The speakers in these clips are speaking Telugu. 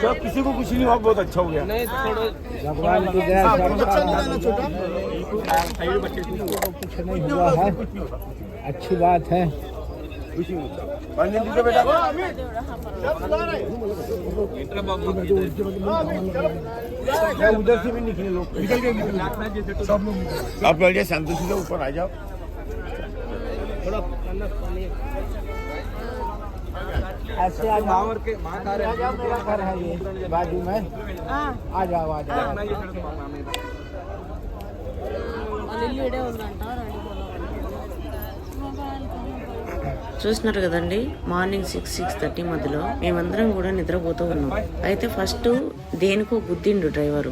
चलो किसी को कुछ नहीं हुआ बहुत अच्छा हो गया। भगवान की दया हाँ, अच्छा कुछ नहीं हुआ है। अच्छी बात है। बेटा। उधर से भी निकले लोग। निकल गए सब लोग आप शांति ऊपर आ जाओ। ऐसे आ जाओ के माँ घर है। ये बाजू में। आ जाओ आ जाओ। చూసినారు కదండి మార్నింగ్ సిక్స్ సిక్స్ థర్టీ మధ్యలో మేమందరం కూడా నిద్రపోతూ ఉన్నాం. అయితే ఫస్ట్ దేనికో గుద్దిండు డ్రైవర్.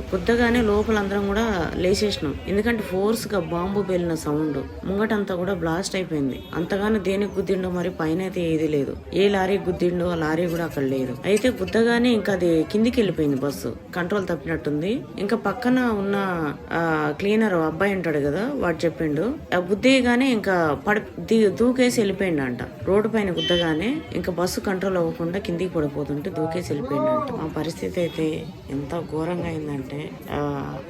లోపల లోపలందరం కూడా లేచేసినాం ఎందుకంటే ఫోర్స్గా బాంబు పేలిన సౌండ్ ముంగటంతా కూడా బ్లాస్ట్ అయిపోయింది. అంతగానో దేనికి గుద్దిండో మరి పైన అయితే ఏది లేదు. ఏ లారీ గుద్దిండో ఆ లారీ కూడా అక్కడ లేదు. అయితే గుద్దగానే ఇంకా అది కిందికి వెళ్ళిపోయింది బస్సు కంట్రోల్ తప్పినట్టుంది. ఇంకా పక్కన ఉన్న క్లీనర్ అబ్బాయి ఉంటాడు కదా వాడు చెప్పిండు. ఆ గుద్దేయగానే ఇంకా పడి దూకేసి వెళ్ళిపోయిండు అంట రోడ్డు పైన గుద్దగానే ఇంకా బస్సు కంట్రోల్ అవ్వకుండా కిందికి పడిపోతుంటే దూకేసి వెళ్ళిపోయిండు ఆ మా పరిస్థితి అయితే ఎంత ఘోరంగా అయిందంటే ఆ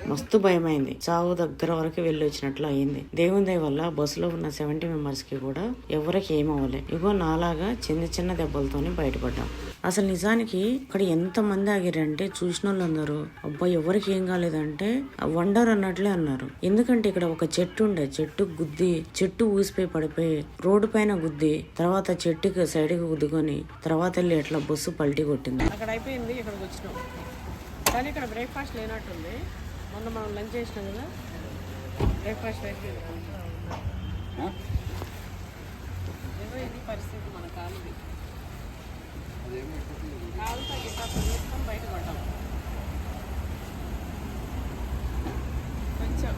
మస్తు భయమైంది. చావు దగ్గర వరకు వెళ్ళి వచ్చినట్లు అయింది. దేవుని దయ వల్ల బస్సులో ఉన్న సెవెంటీ మెంబర్స్కి కూడా ఎవరికి ఏమవ్వలే. ఇగో నాలాగా చిన్న చిన్న దెబ్బలతోనే బయటపడ్డాం. అసలు నిజానికి ఇక్కడ ఎంత మంది ఆగిరంటే చూసిన వాళ్ళందరూ అబ్బాయి ఎవరికి ఏం కాలేదంటే వండర్ అన్నట్లే అన్నారు. ఎందుకంటే ఇక్కడ ఒక చెట్టు ఉండే చెట్టు గుద్ది చెట్టు ఊసిపోయి పడిపోయి రోడ్డు పైన గుద్ది తర్వాత చెట్టుకి సైడ్కి గుద్దుకొని తర్వాత వెళ్ళి ఎట్లా బస్సు పల్టీ కొట్టింది. అక్కడ అయిపోయింది ఇక్కడికి వచ్చినాం. కానీ ఇక్కడ బ్రేక్ఫాస్ట్ లేనట్టుంది. మొన్న మనం లంచ్ చేసినాం కదా బ్రేక్ఫాస్ట్ అయిపోయింది ఏదో ఇది పరిస్థితి మన కాలుది కాలు తగ్గినప్పుడు మొత్తం బయటపడ్డాం కొంచెం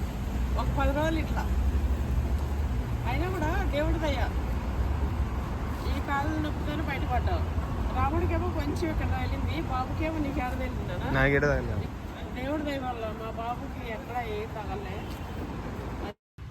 ఒక పది రోజులు ఇట్లా. అయినా కూడా దేవుడి దయ. ఈ కాలు నొప్పితోనే బయటపడ్డావు రాముడికేమో కొంచెం ఇక్కడ వెళ్ళింది బాబుకేమో నీకు ఎక్కడ తెలిసిందా దేవుడి దయ వల్ల మా బాబుకి ఎక్కడ ఏ తగలే.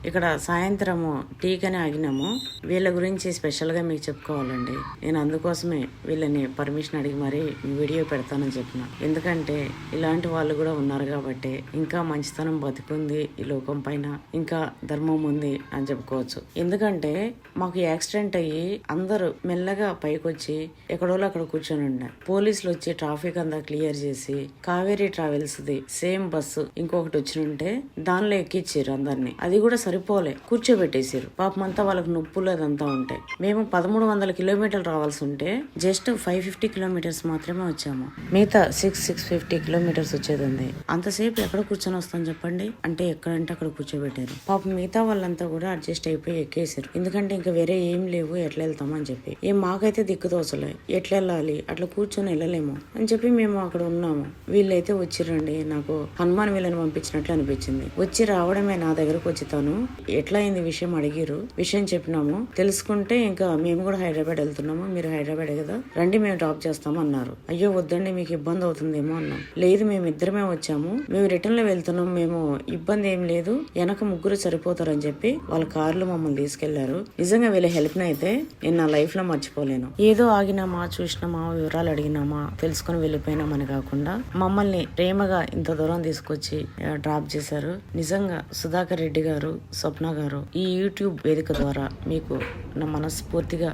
ఇక్కడ సాయంత్రము టీకని ఆగినాము. వీళ్ళ గురించి స్పెషల్గా మీకు చెప్పుకోవాలండి. నేను అందుకోసమే వీళ్ళని పర్మిషన్ అడిగి మరీ వీడియో పెడతానని చెప్పిన. ఎందుకంటే ఇలాంటి వాళ్ళు కూడా ఉన్నారు కాబట్టి ఇంకా మంచితనం బతికుంది ఈ లోకం పైన. ఇంకా ధర్మం ఉంది అని చెప్పుకోవచ్చు. ఎందుకంటే మాకు యాక్సిడెంట్ అయ్యి అందరూ మెల్లగా పైకొచ్చి ఎక్కడోళ్ళు అక్కడ కూర్చొని ఉన్నారు పోలీసులు వచ్చి ట్రాఫిక్ అంతా క్లియర్ చేసి Kaveri travels the same bus ఇంకొకటి వచ్చి ఉంటే దానిలో ఎక్కిచ్చారు అందరినీ. అది కూడా సరి సరిపోలే. కూర్చోబెట్టేశారు పాపం అంతా వాళ్ళకి నొప్పులు అదంతా ఉంటాయి. మేము పదమూడు వందల కిలోమీటర్లు రావాల్సి ఉంటే జస్ట్ ఫైవ్ ఫిఫ్టీ కిలోమీటర్స్ మాత్రమే వచ్చాము. మిగతా సిక్స్ సిక్స్ ఫిఫ్టీ కిలోమీటర్స్ వచ్చేది ఉంది అంతసేపు ఎక్కడ కూర్చొని వస్తాం చెప్పండి? అంటే ఎక్కడంటే అక్కడ కూర్చోబెట్టారు. పాపం మిగతా వాళ్ళంతా కూడా అడ్జస్ట్ అయిపోయి ఎక్కేసారు ఎందుకంటే ఇంకా వేరే ఏం లేవు ఎట్లా వెళ్తామని చెప్పి. ఏం మాకైతే దిక్కుదోసలే ఎట్లా వెళ్ళాలి అట్లా కూర్చొని వెళ్ళలేము అని చెప్పి మేము అక్కడ ఉన్నాము. వీళ్ళైతే వచ్చిరండి నాకు హనుమాన్ వీళ్ళని పంపించినట్లు అనిపించింది. వచ్చి రావడమే నా దగ్గరకు వచ్చి తను ఎట్లా అయింది విషయం అడిగిరు విషయం చెప్పినాము. తెలుసుకుంటే ఇంకా మేము కూడా హైదరాబాద్ వెళ్తున్నాము. మీరు హైదరాబాద్ కదా? రండి మేము డ్రాప్ చేస్తాము అన్నారు. అయ్యో వద్దండి మీకు ఇబ్బంది అవుతుందేమో అన్నాం. లేదు మేము ఇద్దరమే వచ్చాము. మేము రిటర్న్లో వెళ్తున్నాం. మేము ఇబ్బంది ఏం లేదు. వెనక ముగ్గురు సరిపోతారని చెప్పి వాళ్ళ కార్లు మమ్మల్ని తీసుకెళ్ళారు. నిజంగా వీళ్ళ హెల్ప్ అయితే నేను నా లైఫ్లో మర్చిపోలేను. ఏదో ఆగినామా చూసినామా వివరాలు అడిగినామా తెలుసుకుని వెళ్ళిపోయినామని కాకుండా మమ్మల్ని ప్రేమగా ఇంత దూరం తీసుకొచ్చి డ్రాప్ చేశారు. నిజంగా సుధాకర్ రెడ్డి గారు స్వప్న గారు ఈ యూట్యూబ్ వేదిక ద్వారా మీకు నా మనస్ఫూర్తిగా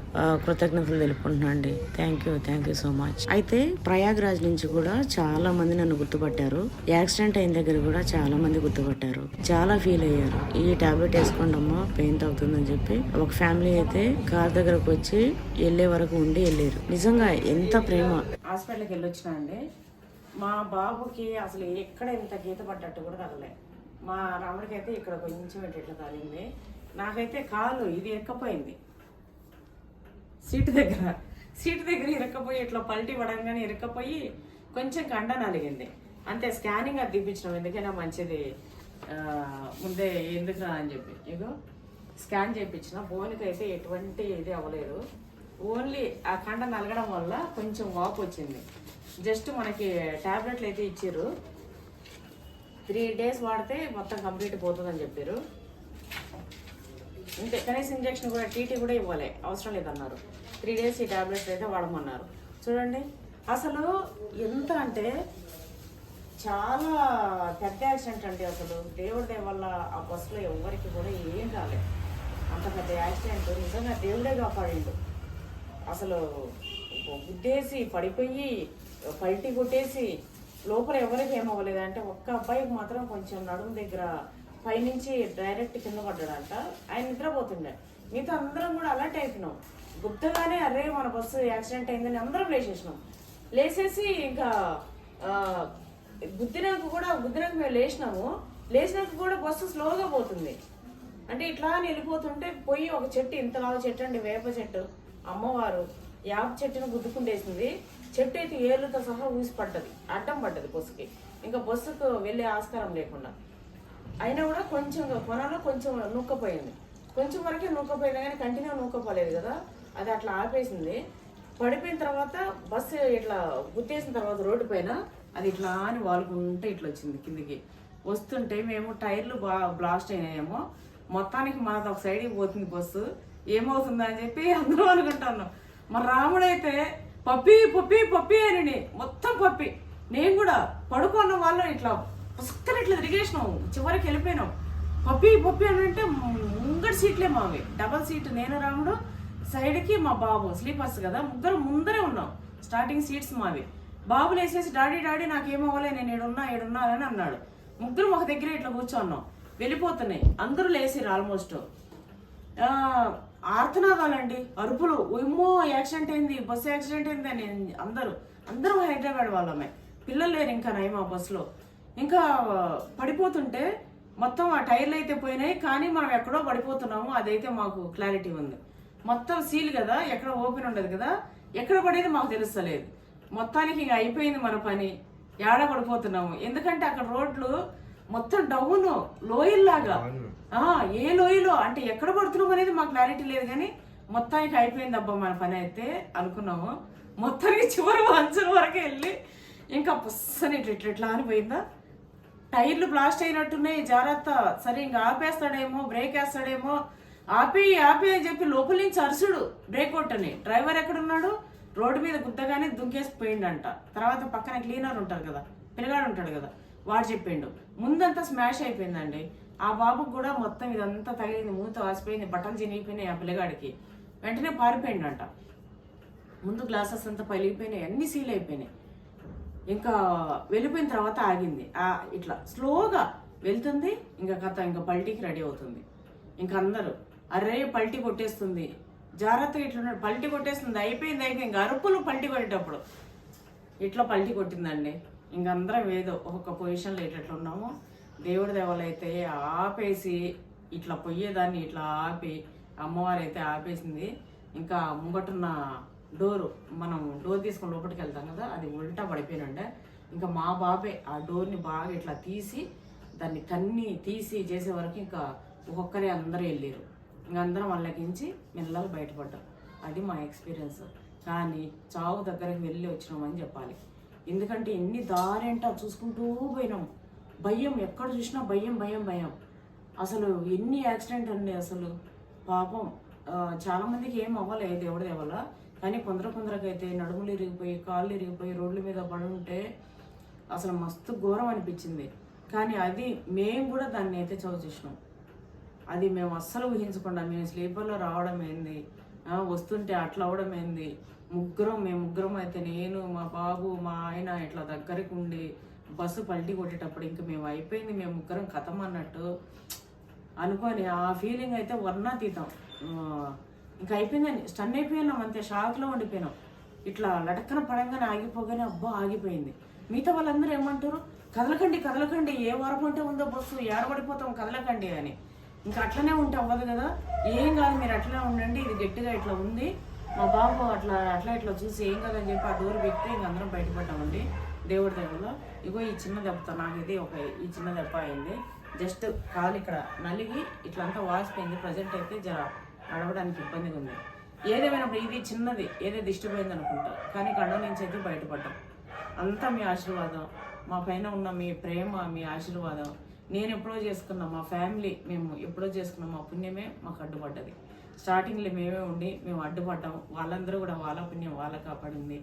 కృతజ్ఞతలు తెలుపుకుంటున్నా అండి. Thank you thank you so much అయితే ప్రయాగ్రాజ్ నుంచి కూడా చాలా మంది నన్ను గుర్తుపట్టారు. యాక్సిడెంట్ అయిన దగ్గర కూడా చాలా మంది గుర్తుపట్టారు. చాలా ఫీల్ అయ్యారు. ఈ టాబ్లెట్ వేసుకోండి అమ్మా పెయిన్ తగ్గుతుందని చెప్పి. ఒక ఫ్యామిలీ అయితే కార్ దగ్గరకు వచ్చి వెళ్ళే వరకు ఉండి వెళ్ళారు. నిజంగా ఎంత ప్రేమ. హాస్పిటల్కి వెళ్ళొచ్చినా అండి మా బాబుకి అసలు ఎక్కడ ఇంత గీత పడ్డట్టు కూడా తగలే మా రాముడికి అయితే ఇక్కడ కొంచెం ఇట్లా ఇట్లా తగిలింది నాకైతే కాలు ఇది ఎక్కపోయింది సీటు దగ్గర సీటు దగ్గర ఇరక్కపోయి ఇట్లా పల్టీ పడంగానే ఇరక్కపోయి కొంచెం కండ నలిగింది. అంతే స్కానింగ్ అది తీపించినాం ఎందుకైనా మంచిది ముందే ఎందుకు అని చెప్పి. ఇగో స్కాన్ చేయించిన బోన్కి అయితే ఎటువంటి ఇది అవ్వలేదు. ఓన్లీ ఆ కండ నలగడం వల్ల కొంచెం వాపు వచ్చింది. జస్ట్ మనకి టాబ్లెట్లు అయితే ఇచ్చారు త్రీ డేస్ వాడితే మొత్తం కంప్లీట్ పోతుందని చెప్పారు. అంతే కనీసం ఇంజెక్షన్ కూడా టీటీ కూడా ఇవ్వాలి. అవసరం లేదన్నారు. త్రీ డేస్ ఈ ట్యాబ్లెట్స్ అయితే వాడమన్నారు. చూడండి అసలు ఎంత అంటే చాలా పెద్ద యాక్సిడెంట్ అండి అసలు. దేవుడి వల్ల ఆ బస్సులో ఎవరికి కూడా ఏం కాలేదు అంత పెద్ద యాక్సిడెంట్. నిజంగా దేవుడే కాపాడిండు. అసలు గుద్దేసి పడిపోయి పల్టీ కొట్టేసి లోపల ఎవరికి ఏమవ్వలేదు. అంటే ఒక్క అబ్బాయికి మాత్రం కొంచెం నడుము దగ్గర పైనుంచి డైరెక్ట్ కింద పడ్డాడంట. ఆయన నిద్రపోతుండే. మిగతా అందరం కూడా అలర్ట్ అయిపోయినాం. గుప్తగానే అరే మన బస్సు యాక్సిడెంట్ అయిందని అందరం లేచేసినాం. లేచేసి ఇంకా గుద్దినాక కూడా గుద్దినాక మేము లేచినాము. లేచినాక కూడా బస్సు స్లోగా పోతుంది. అంటే ఇట్లా అని వెళ్ళిపోతుంటే పోయి ఒక చెట్టు ఇంత లావు చెట్టు అండి వేప చెట్టు. అమ్మవారు యాప చెట్టును గుద్దుకుండేసింది. చెట్టు అయితే ఏర్లతో సహా ఊసి పడ్డది. అడ్డం పడ్డది బస్సుకి. ఇంకా బస్సుకు వెళ్ళే ఆస్కారం లేకుండా. అయినా కూడా కొంచెం కొనలో కొంచెం నూక్కపోయింది. కొంచెం వరకే నూక్కపోయింది కానీ కంటిన్యూ నూక్కపోలేదు కదా. అది అట్లా ఆపేసింది. పడిపోయిన తర్వాత బస్సు ఇట్లా గుర్తేసిన తర్వాత రోడ్డు పైన అది ఇట్లా అని వాలుకుంటే ఇట్లా వచ్చింది కిందికి. వస్తుంటే మేము టైర్లు బా బ్లాస్ట్ అయినాయేమో. మొత్తానికి మాది ఒక సైడ్కి పోతుంది బస్సు. ఏమవుతుందా అని చెప్పి అందరూ అనుకుంటున్నాం. మరి రాముడైతే పప్పి పప్పి పప్పి అని మొత్తం పప్పి. నేను కూడా పడుకున్న వాళ్ళు ఇట్లా పుస్తకం ఇట్లా తిరిగేసినాం. చివరికి వెళ్ళిపోయినాం. పప్పి పప్పి అని అంటే ముంగడి సీట్లే మావి. డబల్ సీట్ నేను రాముడు. సైడ్కి మా బాబు స్లీపర్స్ కదా. ముగ్గురు ముందరే ఉన్నాం. స్టార్టింగ్ సీట్స్ మావి. బాబు లేసేసి డాడీ డాడీ నాకేమవ్వలే నేను ఏడున్నా ఏడున్నా అని అన్నాడు. ముగ్గురు ఒక దగ్గర ఇట్లా కూర్చోన్నాం. వెళ్ళిపోతున్నాయి. అందరూ లేసిరు ఆల్మోస్ట్ ఆర్తనాదాలండి. అరుపులు. ఉమ్మో యాక్సిడెంట్ అయింది బస్సు యాక్సిడెంట్ అయింది అని అందరూ అందరం హైదరాబాద్ వాళ్ళమే. పిల్లలు లేరు ఇంకా నయం ఆ బస్సులో. ఇంకా పడిపోతుంటే మొత్తం ఆ టైర్లు అయితే పోయినాయి కానీ మనం ఎక్కడో పడిపోతున్నాము. అదైతే మాకు క్లారిటీ ఉంది. మొత్తం సీల్ కదా ఎక్కడ ఓపెన్ ఉండదు కదా ఎక్కడ పడేది మాకు తెలుస్తలేదు. మొత్తానికి ఇంకా అయిపోయింది మన పని. ఏడ పడిపోతున్నాము? ఎందుకంటే అక్కడ రోడ్లు మొత్తం డౌన్ లోయల్లాగా. ఏ లోయలో? అంటే ఎక్కడ పడుతున్నాం అనేది మాకు క్లారిటీ లేదు కానీ మొత్తానికి అయిపోయింది అబ్బా మన పని అయితే అనుకున్నాము. మొత్తానికి చివరి అంచుల వరకు వెళ్ళి ఇంకా పుస్సని ఇట్లా ఇట్లా ఇట్లా టైర్లు బ్లాస్ట్ అయినట్టున్నాయి జాగ్రత్త. సరే ఇంకా ఆపేస్తాడేమో బ్రేక్ వేస్తాడేమో. ఆపి ఆపి అని చెప్పి లోపల నుంచి అరుసుడు బ్రేక్ కొట్టని. డ్రైవర్ ఎక్కడున్నాడు? రోడ్డు మీద గుద్దగానే దుంకేసి పోయిండంట తర్వాత పక్కన క్లీనర్ ఉంటారు కదా పిల్లగాడు ఉంటాడు కదా వాడు చెప్పిండు. ముందంతా స్మాష్ అయిపోయిందండి. ఆ బాబుకు కూడా మొత్తం ఇదంతా తగిలింది మూత వాసిపోయింది బట్టలు చినిగిపోయినాయి ఆ పిల్లగాడికి. వెంటనే పారిపోయిండంట. ముందు గ్లాసెస్ అంతా పలిగిపోయినాయి అన్ని సీల్ అయిపోయినాయి. ఇంకా వెళ్ళిపోయిన తర్వాత ఆగింది. ఆ ఇట్లా స్లోగా వెళ్తుంది ఇంకా కథ ఇంకా పల్టీకి రెడీ అవుతుంది. ఇంకా అందరూ అరే పల్టీ కొట్టేస్తుంది. జాగ్రత్తగా ఇట్లా పల్టీ కొట్టేస్తుంది. అయిపోయింది అయిపోయింది. ఇంకా అరుపులు పల్టీ కొట్టేటప్పుడు. ఇట్లా పల్టీ కొట్టిందండి. ఇంక అందరం ఏదో ఒక్కొక్క పొజిషన్లో ఇట్లా ఇట్లా ఉన్నాము. దేవుడి దేవాలైతే ఆపేసి ఇట్లా పొయ్యేదాన్ని ఇట్లా ఆపి అమ్మవారు అయితే ఆపేసింది. ఇంకా ముంగటున్న డోరు మనం డోర్ తీసుకుని లోపలికి వెళ్తాం కదా అది ఉల్టా పడిపోయినండే. ఇంకా మా బాబే ఆ డోర్ని బాగా ఇట్లా తీసి దాన్ని కన్ని తీసి చేసే వరకు ఇంకా ఒక్కొక్కరే అందరూ వెళ్ళారు. ఇంకా అందరం వాళ్ళకించి మెల్లగా బయటపడ్డారు అది మా ఎక్స్పీరియన్స్. కానీ చావు దగ్గరికి వెళ్ళి వచ్చినామని చెప్పాలి. ఎందుకంటే ఎన్ని దారేంటో చూసుకుంటూ పోయినాం. భయం ఎక్కడ చూసినా భయం భయం భయం. అసలు ఎన్ని యాక్సిడెంట్ అండి అసలు? పాపం. చాలామందికి ఏం అవ్వలేదు దేవుడి దేవల. కానీ కొందరు కొందరికి నడుములు ఇరిగిపోయి కాళ్ళు ఇరిగిపోయి రోడ్ల మీద పడి ఉంటే అసలు మస్తు ఘోరం అనిపించింది. కానీ అది మేము కూడా దాన్ని అయితే చదువు చూసినాం. అది మేము అస్సలు ఊహించకుండా మేము స్లీపర్లో రావడం ఏంది? వస్తుంటే అట్లా అవడం ఏంది? ముగ్గురం మేము ముగ్గురం అయితే నేను మా బాబు మా ఆయన ఇట్లా దగ్గరికి ఉండి బస్సు పల్టీ కొట్టేటప్పుడు ఇంక మేము అయిపోయింది మేము ముగ్గురం కథం అన్నట్టు అనుకొని ఆ ఫీలింగ్ అయితే వర్ణాతీతం ఇంకా అయిపోయిందని స్టన్ అయిపోయినాం అంతే షాక్లో ఉండిపోయినాం. ఇట్లా లటక్కన పడంగానే ఆగిపోగానే అబ్బా ఆగిపోయింది. మిగతా వాళ్ళందరూ ఏమంటారు? కదలకండి కదలకండి ఏ వరకు అంటే ఉందో బస్సు ఏడబడిపోతాం కదలకండి అని. ఇంకా అట్లనే ఉంటే అవ్వదు కదా. ఏం కాదు మీరు అట్లనే ఉండండి ఇది గట్టిగా ఇట్లా ఉంది. మా బాబు అట్లా అట్లా ఇట్లా చూసి ఏం కదని చెప్పి ఆ డోర్ పెట్టి ఇంక అందరం బయటపడ్డామండి. దేవుడి దగ్గరలో ఇగో ఈ చిన్న దెబ్బతో నాకు ఇది ఒక ఈ చిన్న దెబ్బ అయింది. జస్ట్ కాలు ఇక్కడ నలిగి ఇట్లంతా వాసిపోయింది. ప్రజెంట్ అయితే జర నడవడానికి ఇబ్బందిగా ఉంది. ఏదేమైనప్పుడు ఇది చిన్నది ఏదో దిష్టిపోయింది అనుకుంటా కానీ కళ్ళ నుంచి అయితే బయటపడ్డాం. అంతా మీ ఆశీర్వాదం. మా పైన ఉన్న మీ ప్రేమ మీ ఆశీర్వాదం. నేను ఎప్పుడో చేసుకున్న మా ఫ్యామిలీ మేము ఎప్పుడో చేసుకున్న మా పుణ్యమే మాకు అడ్డుపడ్డది. స్టార్టింగ్లో మేమే ఉండి మేము అడ్డుపడ్డాం వాళ్ళందరూ కూడా వాళ్ళ పుణ్యం వాళ్ళ కాపాడింది.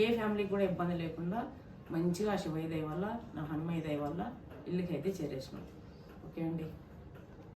ఏ ఫ్యామిలీకి కూడా ఇబ్బంది లేకుండా మంచిగా శివయ్య దయ వల్ల నా హనుమయ్య దయ వల్ల ఇల్లుకైతే చేరేసినాం. ఓకే అండి.